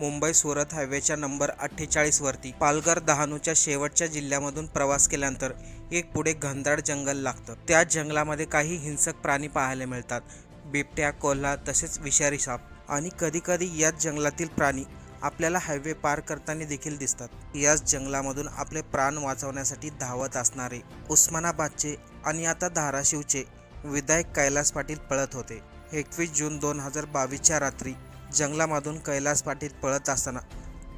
मुंबई सुरत हायवेच्या नंबर अठ्ठेचाळीसवरती पालघर डहाणूच्या शेवटच्या जिल्ह्यामधून प्रवास केल्यानंतर एक पुढे घनदाट जंगल लागतं. त्या जंगलामध्ये काही हिंसक प्राणी पाहायला मिळतात. बिबट्या कोल्हा तसेच विषारी साप. आणि कधीकधी याच जंगलातील प्राणी आपल्याला हायवे पार करताना देखील दिसतात. याच जंगलामधून आपले प्राण वाचवण्यासाठी धावत असणारे उस्मानाबादचे आणि आता धाराशिवचे विधायक कैलास पाटील पळत होते. एकवीस जून दोन हजार बावीसच्या रात्री जंगलामधून कैलास पाटील पळत असताना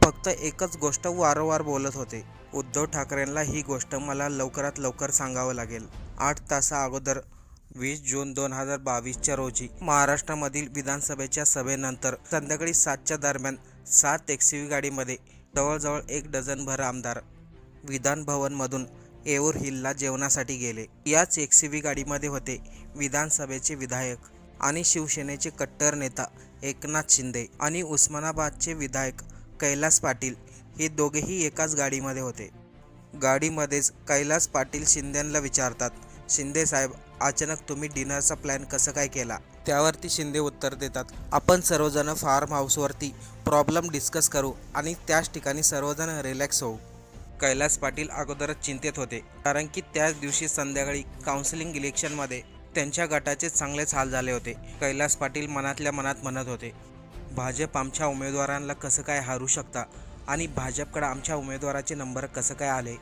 फक्त एकच गोष्ट वारंवार बोलत होते. उद्धव ठाकरेंना ही गोष्ट मला लवकरात लवकर सांगावं लागेल. आठ तासा अगोदर वीस जून दोन हजार बावीसच्या रोजी महाराष्ट्रामधील विधानसभेच्या सभेनंतर संध्याकाळी सातच्या दरम्यान सात एक्सीवी गाडीमध्ये जवळजवळ एक डझनभर आमदार विधान भवनमधून येऊर हिलला जेवणासाठी गेले. याच एक्सीवी गाडीमध्ये होते विधानसभेचे विधायक आणि शिवसेनेचे कट्टर नेता एकनाथ शिंदे आणि उस्मानाबादचे विधायक कैलास पाटील हे दोघेही एकाच गाडीमध्ये होते. गाडीमध्येच कैलास पाटील शिंदेंना विचारतात शिंदे साहेब अचानक तुम्ही डिनरचा प्लॅन कसं काय केला? त्यावरती शिंदे उत्तर देतात आपण सर्वजण फार्म हाऊसवरती प्रॉब्लेम डिस्कस करू आणि त्याच ठिकाणी सर्वजण रिलॅक्स होऊ. कैलास पाटील अगोदरच चिंतेत होते कारण की त्याच दिवशी संध्याकाळी काउन्सिलिंग इलेक्शनमध्ये त्यांच्या गटाचे चांगलेच हाल झाले होते. कैलास पाटील मनातल्या मनात म्हणत होते भाजप आमच्या उमेदवारांना कसं काय हारू शकता? आणि भाजपकडे आमच्या उमेदवाराचे नंबर कसं काय आले?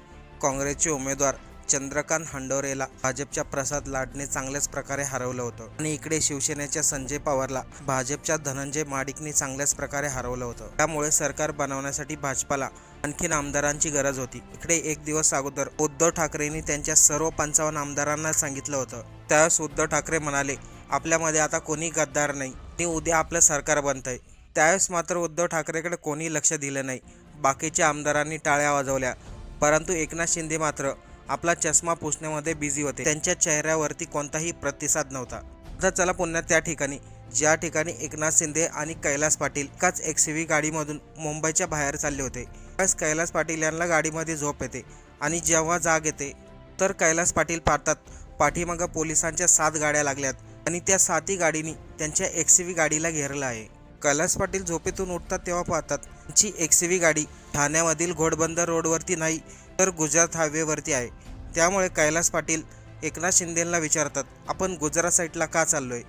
काँग्रेसचे उमेदवार चंद्रकांत हंडोरेला भाजपच्या प्रसाद लाडने चांगल्याच प्रकारे हरवलं होतं. आणि इकडे शिवसेनेच्या संजय पवारला भाजपच्या धनंजय माडिकने चांगल्याच प्रकारे हरवलं होतं. त्यामुळे सरकार बनवण्यासाठी भाजपाला आणखीन आमदारांची गरज होती. इकडे एक दिवस अगोदर उद्धव ठाकरेंनी त्यांच्या सर्व पंचावन्न आमदारांना सांगितलं होतं. त्यावेळेस उद्धव ठाकरे म्हणाले आपल्यामध्ये आता कोणी गद्दार नाही आणि उद्या आपलं सरकार बनतंय. त्यावेळेस मात्र उद्धव ठाकरेकडे कोणी लक्ष दिलं नाही. बाकीच्या आमदारांनी टाळ्या वाजवल्या. परंतु एकनाथ शिंदे मात्र आपला चष्मा पुसण्यामध्ये बिझी होते. त्यांच्या चेहऱ्यावरती कोणताही प्रतिसाद नव्हता. आता चला पुन्हा त्या ठिकाणी. ज्या ठिकाणी एकनाथ शिंदे आणि कैलास पाटील एकाच एक्सव्ही गाडीमधून मुंबईच्या बाहेर चालले होते. त्यावेळेस कैलास पाटील यांना गाडीमध्ये झोप येते आणि जेव्हा जाग येते तर कैलास पाटील पाहतात पाठीमागं पोलिसांच्या सात गाड्या लागल्यात आणि त्या सातही गाडीनी त्यांच्या एक्सव्ही गाडीला घेरलं आहे. कैलास पाटील झोपेतून उठतात तेव्हा पाहतात त्यांची एक्सव्ही गाडी ठाण्यामधील घोडबंदर रोडवरती नाही तर गुजरात हायवेवरती आहे. त्यामुळे कैलास पाटील एकनाथ शिंदेंना विचारतात आपण गुजरात साईडला का चाललोय?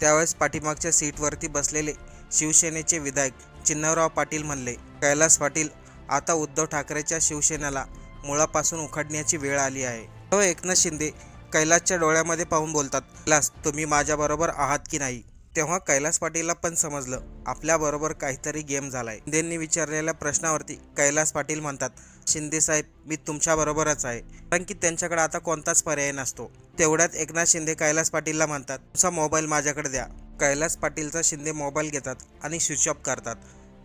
त्यावेळेस पाठीमागच्या सीटवरती बसलेले शिवसेनेचे विधायक चिन्नवराव पाटील म्हणले कैलास पाटील आता उद्धव ठाकरेच्या शिवसेनेला मुळापासून उखडण्याची वेळ आली आहे. तो एकनाथ शिंदे कैलासच्या डोळ्यामध्ये पाहून बोलतात कैलास तुम्ही माझ्याबरोबर आहात की नाही? तेव्हा कैलास पाटीलला पण समजलं आपल्याबरोबर काहीतरी गेम झालाय. शिंदेंनी विचारलेल्या प्रश्नावरती कैलास पाटील म्हणतात शिंदे साहेब मी तुमच्याबरोबरच आहे. कारण की त्यांच्याकडे आता कोणताच पर्याय नसतो. तेवढ्यात एकनाथ शिंदे कैलास पाटीलला म्हणतात तुमचा मोबाईल माझ्याकडे द्या. कैलास पाटीलचा शिंदे मोबाईल घेतात आणि स्विच ऑफ करतात.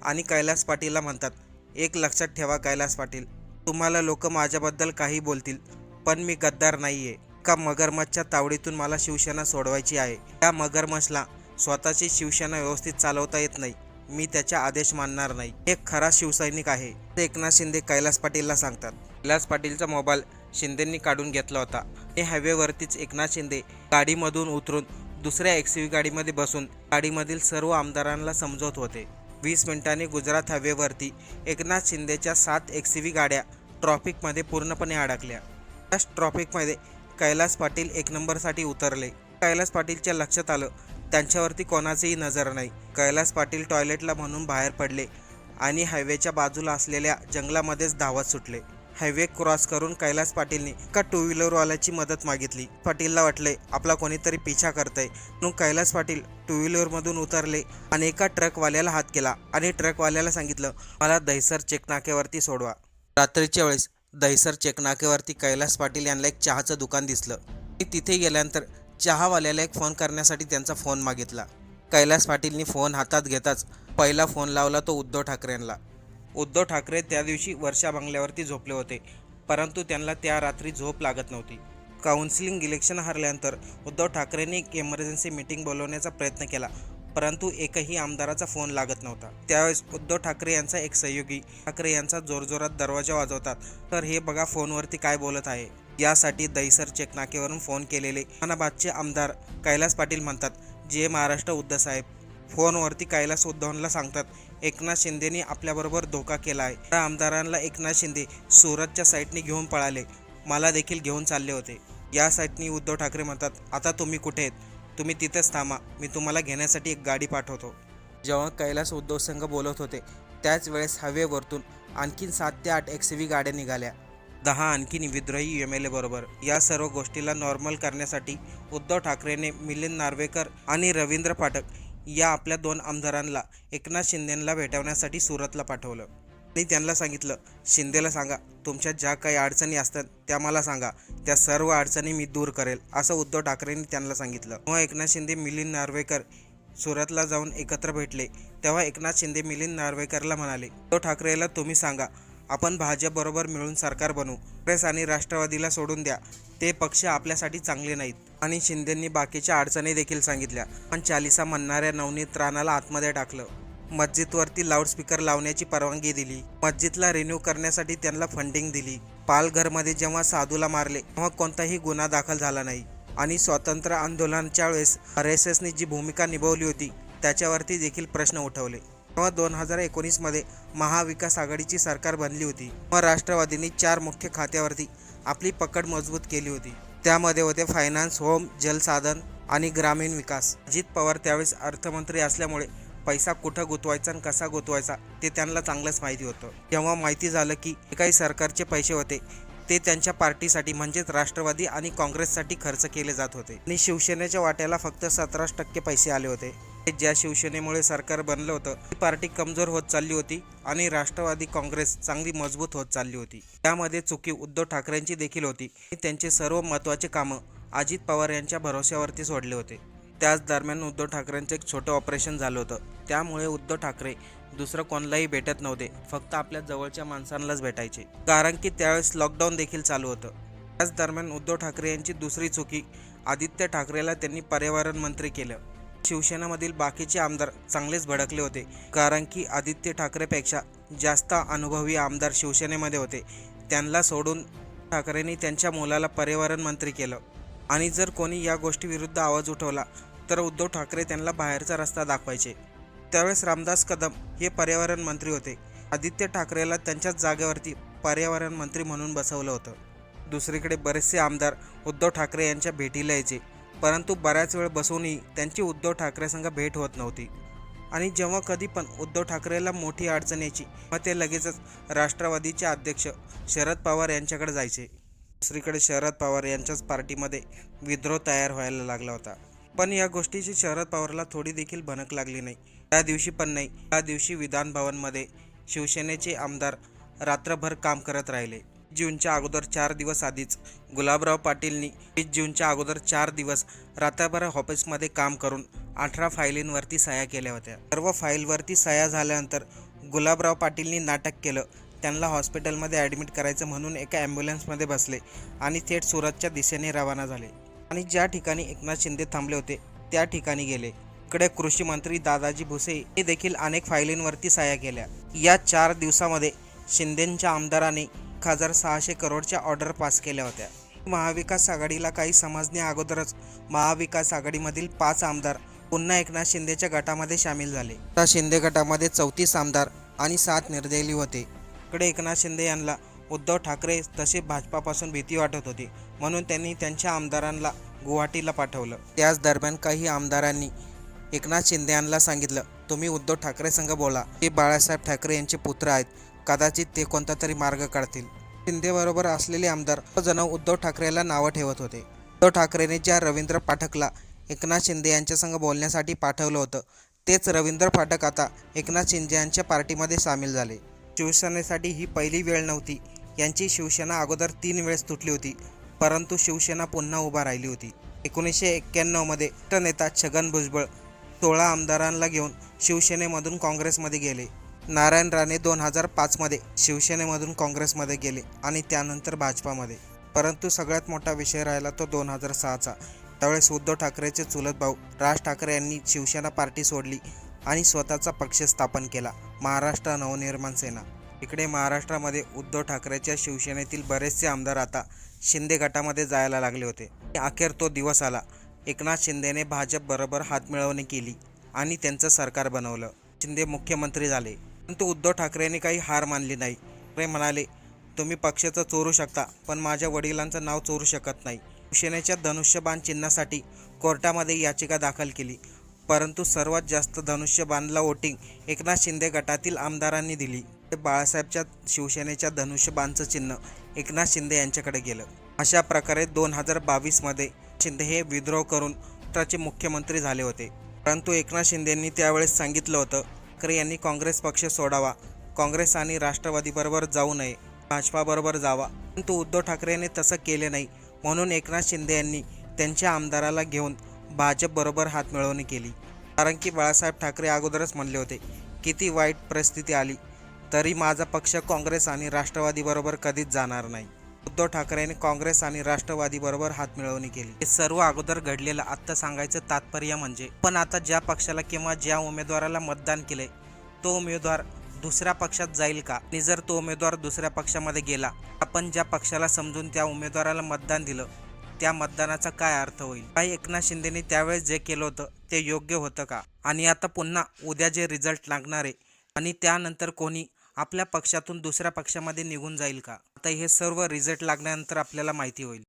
आणि कैलास पाटीलला म्हणतात एक लक्षात ठेवा कैलास पाटील तुम्हाला लोक माझ्याबद्दल काही बोलतील पण मी गद्दार नाही आहे का मगरमच्छच्या तावडीतून मला शिवसेना सोडवायची आहे. त्या मगरमच्छला स्वतःची शिवसेना व्यवस्थित चालवता येत नाही. मी त्याच्या आदेश मानणार नाही. एक खरा शिवसैनिक आहे. ते एकनाथ शिंदे कैलास पाटीलला सांगतात. कैलास पाटीलचा मोबाईल शिंदेंनी काढून घेतला होता. हे हायवेवरतीच एकनाथ शिंदे गाडीमधून उतरून दुसऱ्या एक्सव्ही गाडीमध्ये बसून गाडीमधील सर्व आमदारांना समजवत होते. वीस मिनिटांनी गुजरात हायवेवरती एकनाथ शिंदेच्या सात एक्सव्ही गाड्या ट्रॉफिकमध्ये पूर्णपणे अडकल्या. त्याच ट्रॉफिकमध्ये कैलास पाटील एक नंबरसाठी उतरले. कैलास पाटीलच्या लक्षात आलं त्यांच्यावरती कोणाचीही नजर नाही. कैलास पाटील टॉयलेटला म्हणून बाहेर पडले आणि हायवेच्या बाजूला असलेल्या जंगलामध्येच धावत सुटले. हायवे क्रॉस करून कैलास पाटीलने एका टू व्हीलरवाल्याची मदत मागितली. पाटीलला वाटले आपला कोणीतरी पिछा करतंय. म्हणून कैलास पाटील टू व्हीलरमधून उतरले आणि एका ट्रकवाल्याला हात केला आणि ट्रकवाल्याला सांगितलं मला दहिसर चेक सोडवा. रात्रीच्या वेळेस दहिसर चेकनाकेवरती कैलास पाटील यांना एक चहाचं दुकान दिसलं. तिथे गेल्यानंतर चहावाल्याला एक फोन करण्यासाठी त्यांचा फोन मागितला. कैलास पाटीलनी फोन हातात घेताच पहिला फोन लावला तो उद्धव ठाकरेंना. उद्धव ठाकरे त्या दिवशी वर्षा बंगल्यावरती झोपले होते परंतु त्यांना त्या रात्री झोप लागत नव्हती. काउन्सिलिंग इलेक्शन हरल्यानंतर उद्धव ठाकरेंनी एक इमर्जन्सी मीटिंग बोलवण्याचा प्रयत्न केला परंतु एकही आमदाराचा फोन लागत नव्हता. त्यावेळेस उद्धव ठाकरे यांचा एक सहयोगी ठाकरे यांचा जोरजोरात दरवाजा वाजवतात. तर हे बघा फोनवरती काय बोलत आहे. यासाठी दहिसर चेकनाकेवरून फोन केलेले उस्मानाबादचे आमदार कैलास पाटील म्हणतात जे महाराष्ट्र उद्धवसाहेब. फोनवरती कैलास उद्धवनला सांगतात एकनाथ शिंदेनी आपल्याबरोबर धोका केला आहे त्या आमदारांना एकनाथ शिंदे सुरतच्या साईटने घेऊन पळाले. मला देखील घेऊन चालले होते. या साईटनी उद्धव ठाकरे म्हणतात आता तुम्ही कुठे आहेत? तुम्ही तिथेच थांबा. मी तुम्हाला घेण्यासाठी एक गाडी पाठवतो. जेव्हा कैलास उद्धव संघ बोलत होते त्याच वेळेस हवेवरतून आणखीन सात ते आठ एक्स गाड्या निघाल्या. दहा आणखी विद्रोही एम एल ए बरोबर. या सर्व गोष्टीला नॉर्मल करण्यासाठी उद्धव ठाकरेने मिलिंद नार्वेकर आणि रवींद्र पाठक या आपल्या दोन आमदारांना एकनाथ शिंदेला भेटवण्यासाठी सुरतला पाठवलं. आणि त्यांना सांगितलं शिंदेला सांगा तुमच्या ज्या काही अडचणी असतात त्या मला सांगा. त्या सर्व अडचणी मी दूर करेल असं उद्धव ठाकरेंनी त्यांना सांगितलं. तेव्हा एकनाथ शिंदे मिलिंद नार्वेकर सुरतला जाऊन एकत्र भेटले. तेव्हा एकनाथ शिंदे मिलिंद नार्वेकरला म्हणाले उद्धव ठाकरेला तुम्ही सांगा आपण भाजपबरोबर मिळून सरकार बनवू काँग्रेस आणि राष्ट्रवादीला सोडून द्या. ते पक्ष आपल्यासाठी चांगले नाहीत. आणि शिंदेंनी बाकीच्या अडचणी देखील सांगितल्या. पण चालिसा म्हणणाऱ्या नवनीत राणाला आतमध्ये टाकलं. मस्जिदवरती लाऊडस्पीकर लावण्याची परवानगी दिली. मस्जिदला रिन्यू करण्यासाठी त्यांना फंडिंग दिली. पालघरमध्ये जेव्हा साधूला मारले तेव्हा कोणताही गुन्हा दाखल झाला नाही. आणि स्वातंत्र्य आंदोलनाच्या वेळेस आर एस एसने जी भूमिका निभावली होती त्याच्यावरती देखील प्रश्न उठवले. तेव्हा दोन हजार एकोणीसमध्ये महाविकास आघाडीची सरकार बनली होती. व राष्ट्रवादीने चार मुख्य खात्यावरती आपली पकड मजबूत केली होती. त्यामध्ये होते फायनान्स होम जलसाधन आणि ग्रामीण विकास. अजित पवार त्यावेळेस अर्थमंत्री असल्यामुळे पैसा कुठं गुंतवायचा आणि कसा गुंतवायचा ते त्यांना चांगलंच माहिती होतं. तेव्हा माहिती झालं की हे काही सरकारचे पैसे होते ते त्यांच्या पार्टीसाठी म्हणजेच राष्ट्रवादी आणि काँग्रेससाठी खर्च केले जात होते. आणि शिवसेनेच्या वाट्याला फक्त सतराच टक्के पैसे आले होते. ज्या शिवसेनेमुळे सरकार बनलं होतं ती पार्टी कमजोर होत चालली होती आणि राष्ट्रवादी काँग्रेस चांगली मजबूत होत चालली होती. त्यामध्ये चुकी उद्धव ठाकरेंची देखील होती. त्यांचे सर्व महत्त्वाचे कामं अजित पवार यांच्या भरोश्यावरती सोडले होते. त्याच दरम्यान उद्धव ठाकरेंचं एक छोटं ऑपरेशन झालं होतं. त्यामुळे उद्धव ठाकरे दुसरं कोणालाही भेटत नव्हते फक्त आपल्या जवळच्या माणसांनाच भेटायचे. कारण की त्यावेळेस लॉकडाऊन देखील चालू होतं. त्याच दरम्यान उद्धव ठाकरे यांची दुसरी चुकी आदित्य ठाकरेला त्यांनी पर्यावरण मंत्री केलं. शिवसेनामधील बाकीचे आमदार चांगलेच भडकले होते. कारण की आदित्य ठाकरेपेक्षा जास्त अनुभवी आमदार शिवसेनेमध्ये होते. त्यांना सोडून ठाकरेंनी त्यांच्या मुलाला पर्यावरण मंत्री केलं. आणि जर कोणी या गोष्टीविरुद्ध आवाज उठवला तर उद्धव ठाकरे त्यांना बाहेरचा रस्ता दाखवायचे. त्यावेळेस रामदास कदम हे पर्यावरण मंत्री होते. आदित्य ठाकरेला त्यांच्याच जागेवरती पर्यावरण मंत्री म्हणून बसवलं होतं. दुसरीकडे बरेचसे आमदार उद्धव ठाकरे यांच्या भेटीला यायचे. परंतु बऱ्याच वेळ बसूनही त्यांची उद्धव ठाकरेसंग भेट होत नव्हती. आणि जेव्हा कधी पण उद्धव ठाकरेला मोठी अडचण यायची मग ते लगेचच राष्ट्रवादीचे अध्यक्ष शरद पवार यांच्याकडे जायचे. दुसरीकडे शरद पवार यांच्याच पार्टीमध्ये विद्रोह तयार व्हायला लागला होता. पण या गोष्टीची शरद पवारला थोडी देखील भनक लागली नाही. त्या दिवशी पण नाही त्या दिवशी विधान भवनमध्ये शिवसेनेचे आमदार रात्रभर काम करत राहिले. जूनच्या अगोदर चार दिवस आधीच. गुलाबराव पाटीलनी वीस जूनच्या अगोदर चार दिवस रात्रभर ऑफिसमध्ये काम करून अठरा फायलींवरती सह्या केल्या होत्या. सर्व फाईलवरती सह्या झाल्यानंतर गुलाबराव पाटीलनी नाटक केलं. त्यांना हॉस्पिटलमध्ये ॲडमिट करायचं म्हणून एका ॲम्ब्युलन्समध्ये बसले आणि थेट सुरतच्या दिशेने रवाना झाले. आणि ज्या ठिकाणी एकनाथ शिंदे थांबले होते त्या ठिकाणी गेले. इकडे कृषी मंत्री दादाजी भुसे हे देखील अनेक फायलींवरती सह्या केल्या. या चार दिवसामध्ये शिंदेंच्या आमदारांनी एक हजार सहाशे करोडच्या ऑर्डर पास केल्या होत्या. महाविकास आघाडीला काही समजण्या अगोदरच महाविकास आघाडीमधील पाच आमदार पुन्हा एकनाथ शिंदेच्या गटामध्ये सामील झाले. त्या शिंदे गटामध्ये चौतीस आमदार आणि सात निर्दयी होते. इकडे एकनाथ शिंदे यांना उद्धव ठाकरे तसे भाजपापासून भीती वाटत होती म्हणून त्यांनी त्यांच्या आमदारांना गुवाहाटीला पाठवलं. त्याच दरम्यान काही आमदारांनी एकनाथ शिंदे यांना सांगितलं तुम्ही उद्धव ठाकरे संघ बोला. ते बाळासाहेब ठाकरे यांचे पुत्र आहेत. कदाचित ते कोणता तरी मार्ग काढतील. शिंदेबरोबर असलेले आमदार जण उद्धव ठाकरेला नावं ठेवत होते. उद्धव ठाकरेने ज्या रवींद्र पाठकला एकनाथ शिंदे यांच्यासंग बोलण्यासाठी पाठवलं होतं तेच रवींद्र पाठक आता एकनाथ शिंदे यांच्या पार्टीमध्ये सामील झाले. शिवसेनेसाठी ही पहिली वेळ नव्हती. यांची शिवसेना अगोदर तीन वेळेस तुटली होती परंतु शिवसेना पुन्हा उभा राहिली होती. एकोणीसशे एक्क्याण्णवमध्ये नेता छगन भुजबळ सोळा आमदारांना घेऊन शिवसेनेमधून काँग्रेसमध्ये गेले. नारायण राणे दोन हजार पाचमध्ये शिवसेनेमधून काँग्रेसमध्ये गेले आणि त्यानंतर भाजपामध्ये. परंतु सगळ्यात मोठा विषय राहिला तो दोन हजार सहाचा. त्यावेळेस उद्धव ठाकरेचे चुलत भाऊ राज ठाकरे यांनी शिवसेना पार्टी सोडली आणि स्वतःचा पक्ष स्थापन केला महाराष्ट्र नवनिर्माण सेना. इकडे महाराष्ट्रामध्ये उद्धव ठाकरेच्या शिवसेनेतील बरेचसे आमदार आता शिंदे गटामध्ये जायला लागले होते. अखेर तो दिवस आला. एकनाथ शिंदेने भाजपबरोबर हातमिळवणी केली आणि त्यांचं सरकार बनवलं. शिंदे मुख्यमंत्री झाले. परंतु उद्धव ठाकरेंनी काही हार मानली नाही. रे म्हणाले तुम्ही पक्षाचं चोरू शकता पण माझ्या वडिलांचं नाव चोरू शकत नाही. शिवसेनेच्या धनुष्यबाण चिन्हासाठी कोर्टामध्ये याचिका दाखल केली. परंतु सर्वात जास्त धनुष्यबाणला वोटिंग एकनाथ शिंदे गटातील आमदारांनी दिली. बाळासाहेबच्या शिवसेनेच्या धनुष्यबाणचं चिन्ह एकनाथ शिंदे यांच्याकडे गेलं. अशा प्रकारे दोन हजार बावीसमध्ये शिंदे हे विद्रोह करून राष्ट्राचे मुख्यमंत्री झाले होते. परंतु एकनाथ शिंदेंनी त्यावेळेस सांगितलं होतं ठाकरे यांनी काँग्रेस पक्ष सोडावा. काँग्रेस आणि राष्ट्रवादीबरोबर जाऊ नये. भाजपाबरोबर जावा. परंतु उद्धव ठाकरेंनी तसं केले नाही. म्हणून एकनाथ शिंदे यांनी त्यांच्या आमदाराला घेऊन भाजपबरोबर हात मिळवणी केली. कारण की बाळासाहेब ठाकरे अगोदरच म्हणले होते किती वाईट परिस्थिती आली तरी माझा पक्ष काँग्रेस आणि राष्ट्रवादीबरोबर कधीच जाणार नाही. उद्धव ठाकरेंनी काँग्रेस आणि राष्ट्रवादीबरोबर हात मिळवणी केली. हे सर्व अगोदर घडलेलं आत्ता सांगायचं तात्पर्य म्हणजे पण आता ज्या पक्षाला किंवा ज्या उमेदवाराला मतदान केले तो उमेदवार दुसऱ्या पक्षात जाईल का? आणि जर तो उमेदवार दुसऱ्या पक्षामध्ये गेला आपण ज्या पक्षाला समजून त्या उमेदवाराला मतदान दिलं त्या मतदानाचा काय अर्थ होईल? काही एकनाथ शिंदेनी त्यावेळेस जे केलं होतं ते योग्य होतं का? आणि आता पुन्हा उद्या जे रिझल्ट लागणार आहे आणि त्यानंतर कोणी आपल्या पक्षातून दुसऱ्या पक्षामध्ये निघून जाईल का? आता हे सर्व रिझल्ट लागल्यानंतर आपल्याला माहिती होईल.